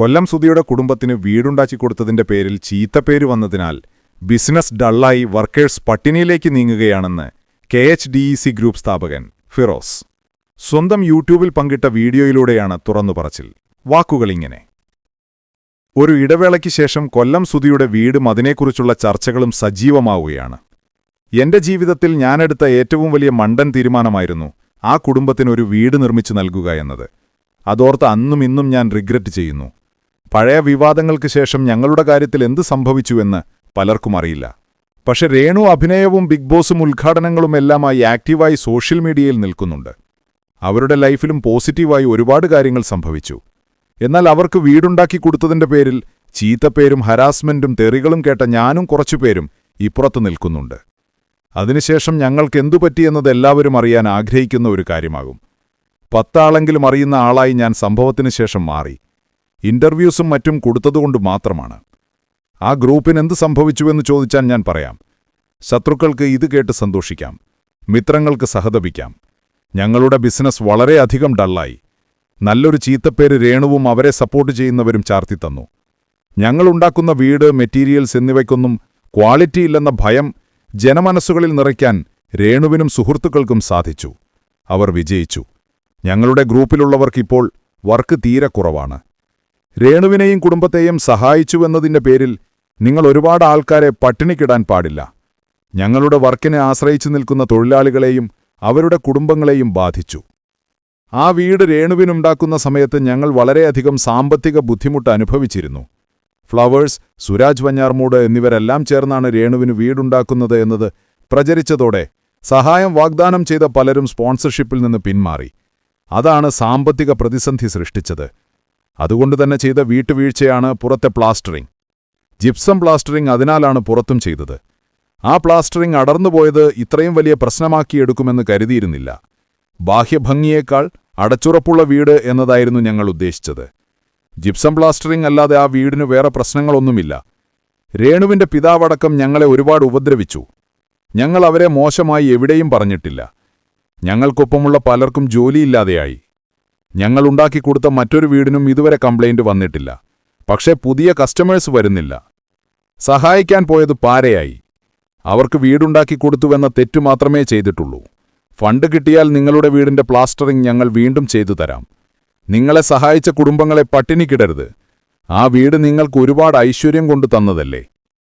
കൊല്ലം സുധിയുടെ കുടുംബത്തിന് വീടുണ്ടാക്കി കൊടുത്തതിന്റെ പേരിൽ ചീത്തപ്പേര് വന്നതിനാൽ ബിസിനസ് ഡള്ളായി വർക്കേഴ്സ് പട്ടിണിയിലേക്ക് നീങ്ങുകയാണെന്ന് K H D E C group സ്ഥാപകൻ ഫിറോസ്. സ്വന്തം യൂട്യൂബിൽ പങ്കിട്ട വീഡിയോയിലൂടെയാണ് തുറന്നു പറച്ചിൽ. വാക്കുകളിങ്ങനെ ഒരു ഇടവേളയ്ക്ക് ശേഷം കൊല്ലം സുധിയുടെ വീടും അതിനെക്കുറിച്ചുള്ള ചർച്ചകളും സജീവമാവുകയാണ്. എന്റെ ജീവിതത്തിൽ ഞാനെടുത്ത ഏറ്റവും വലിയ മണ്ടൻ തീരുമാനമായിരുന്നു ആ കുടുംബത്തിനൊരു വീട് നിർമ്മിച്ചു നൽകുക എന്നത്. അതോർത്ത് അന്നും ഇന്നും ഞാൻ റിഗ്രറ്റ് ചെയ്യുന്നു. പഴയ വിവാദങ്ങൾക്ക് ശേഷം ഞങ്ങളുടെ കാര്യത്തിൽ എന്ത് സംഭവിച്ചുവെന്ന് പലർക്കും അറിയില്ല. പക്ഷെ രേണു അഭിനയവും ബിഗ് ബോസും ഉദ്ഘാടനങ്ങളുമെല്ലാമായി ആക്റ്റീവായി സോഷ്യൽ മീഡിയയിൽ നിൽക്കുന്നുണ്ട്. അവരുടെ ലൈഫിലും പോസിറ്റീവായി ഒരുപാട് കാര്യങ്ങൾ സംഭവിച്ചു. എന്നാൽ അവർക്ക് വീടുണ്ടാക്കി കൊടുത്തതിന്റെ പേരിൽ ചീത്തപ്പേരും ഹരാസ്മെന്റും തെറികളും കേട്ട ഞാനും കുറച്ചുപേരും ഇപ്പുറത്ത് നിൽക്കുന്നുണ്ട്. അതിനുശേഷം ഞങ്ങൾക്ക് എന്തു പറ്റിയെന്നത് എല്ലാവരും അറിയാൻ ആഗ്രഹിക്കുന്ന ഒരു കാര്യമാകും. പത്താളെങ്കിലും അറിയുന്ന ആളായി ഞാൻ സംഭവത്തിനു ശേഷം മാറി. ഇന്റർവ്യൂസും മറ്റും കൊടുത്തതുകൊണ്ട് മാത്രമാണ്. ആ ഗ്രൂപ്പിന് എന്ത് സംഭവിച്ചുവെന്ന് ചോദിച്ചാൽ ഞാൻ പറയാം. ശത്രുക്കൾക്ക് ഇത് കേട്ട് സന്തോഷിക്കാം. മിത്രങ്ങൾക്ക് സഹതപിക്കാം. ഞങ്ങളുടെ ബിസിനസ് വളരെയധികം ഡള്ളായി. നല്ലൊരു ചീത്തപ്പേര് രേണുവും അവരെ സപ്പോർട്ട് ചെയ്യുന്നവരും ചാർത്തിത്തന്നു ഞങ്ങളുണ്ടാക്കുന്ന വീട് മെറ്റീരിയൽസ് എന്നിവയ്ക്കൊന്നും ക്വാളിറ്റിയില്ലെന്ന ഭയം ജനമനസ്സുകളിൽ നിറയ്ക്കാൻ രേണുവിനും സുഹൃത്തുക്കൾക്കും സാധിച്ചു. അവർ വിജയിച്ചു. ഞങ്ങളുടെ ഗ്രൂപ്പിലുള്ളവർക്കിപ്പോൾ വർക്ക് തീരെ കുറവാണ്. രേണുവിനെയും കുടുംബത്തെയും സഹായിച്ചുവെന്നതിന്റെ പേരിൽ നിങ്ങൾ ഒരുപാട് ആൾക്കാരെ പട്ടിണിക്കിടാൻ പാടില്ല. ഞങ്ങളുടെ വർക്കിനെ ആശ്രയിച്ചു നിൽക്കുന്ന തൊഴിലാളികളെയും അവരുടെ കുടുംബങ്ങളെയും ബാധിച്ചു. ആ വീട് രേണുവിനുണ്ടാക്കുന്ന സമയത്ത് ഞങ്ങൾ വളരെയധികം സാമ്പത്തിക ബുദ്ധിമുട്ട് അനുഭവിച്ചിരുന്നു. ഫ്ലവേഴ്സ് സുരാജ് വഞ്ഞാർമൂട് എന്നിവരെല്ലാം ചേർന്നാണ് രേണുവിന് വീടുണ്ടാക്കുന്നത് എന്നത് പ്രചരിച്ചതോടെ സഹായം വാഗ്ദാനം ചെയ്ത പലരും സ്പോൺസർഷിപ്പിൽ നിന്ന് പിന്മാറി. അതാണ് സാമ്പത്തിക പ്രതിസന്ധി സൃഷ്ടിച്ചത്. അതുകൊണ്ടുതന്നെ ചെയ്ത വീട്ടുവീഴ്ചയാണ് പുറത്തെ പ്ലാസ്റ്ററിംഗ് ജിപ്സം പ്ലാസ്റ്ററിംഗ് അതിനാലാണ് പുറത്തും ചെയ്തത്. ആ പ്ലാസ്റ്ററിംഗ് അടർന്നുപോയത് ഇത്രയും വലിയ പ്രശ്നമാക്കിയെടുക്കുമെന്ന് കരുതിയിരുന്നില്ല. ബാഹ്യഭംഗിയേക്കാൾ അടച്ചുറപ്പുള്ള വീട് എന്നതായിരുന്നു ഞങ്ങൾ ഉദ്ദേശിച്ചത്. ജിപ്സം പ്ലാസ്റ്ററിംഗ് അല്ലാതെ ആ വീടിന് വേറെ പ്രശ്നങ്ങളൊന്നുമില്ല. രേണുവിന്റെ പിതാവടക്കം ഞങ്ങളെ ഒരുപാട് ഉപദ്രവിച്ചു. ഞങ്ങൾ അവരെ മോശമായി എവിടെയും പറഞ്ഞിട്ടില്ല. ഞങ്ങൾക്കൊപ്പമുള്ള പലർക്കും ജോലിയില്ലാതെയായി. ഞങ്ങൾ ഉണ്ടാക്കിക്കൊടുത്ത മറ്റൊരു വീടിനും ഇതുവരെ കംപ്ലൈന്റ് വന്നിട്ടില്ല. പക്ഷേ പുതിയ കസ്റ്റമേഴ്സ് വരുന്നില്ല. സഹായിക്കാൻ പോയത് പാരയായി. അവർക്ക് വീടുണ്ടാക്കി കൊടുത്തുവെന്ന തെറ്റു മാത്രമേ ചെയ്തിട്ടുള്ളൂ. ഫണ്ട് കിട്ടിയാൽ നിങ്ങളുടെ വീടിന്റെ പ്ലാസ്റ്ററിംഗ് ഞങ്ങൾ വീണ്ടും ചെയ്തു തരാം. നിങ്ങളെ സഹായിച്ച കുടുംബങ്ങളെ പട്ടിണിക്കിടരുത് ആ വീട് നിങ്ങൾക്ക് ഒരുപാട് ഐശ്വര്യം കൊണ്ടു തന്നതല്ലേ?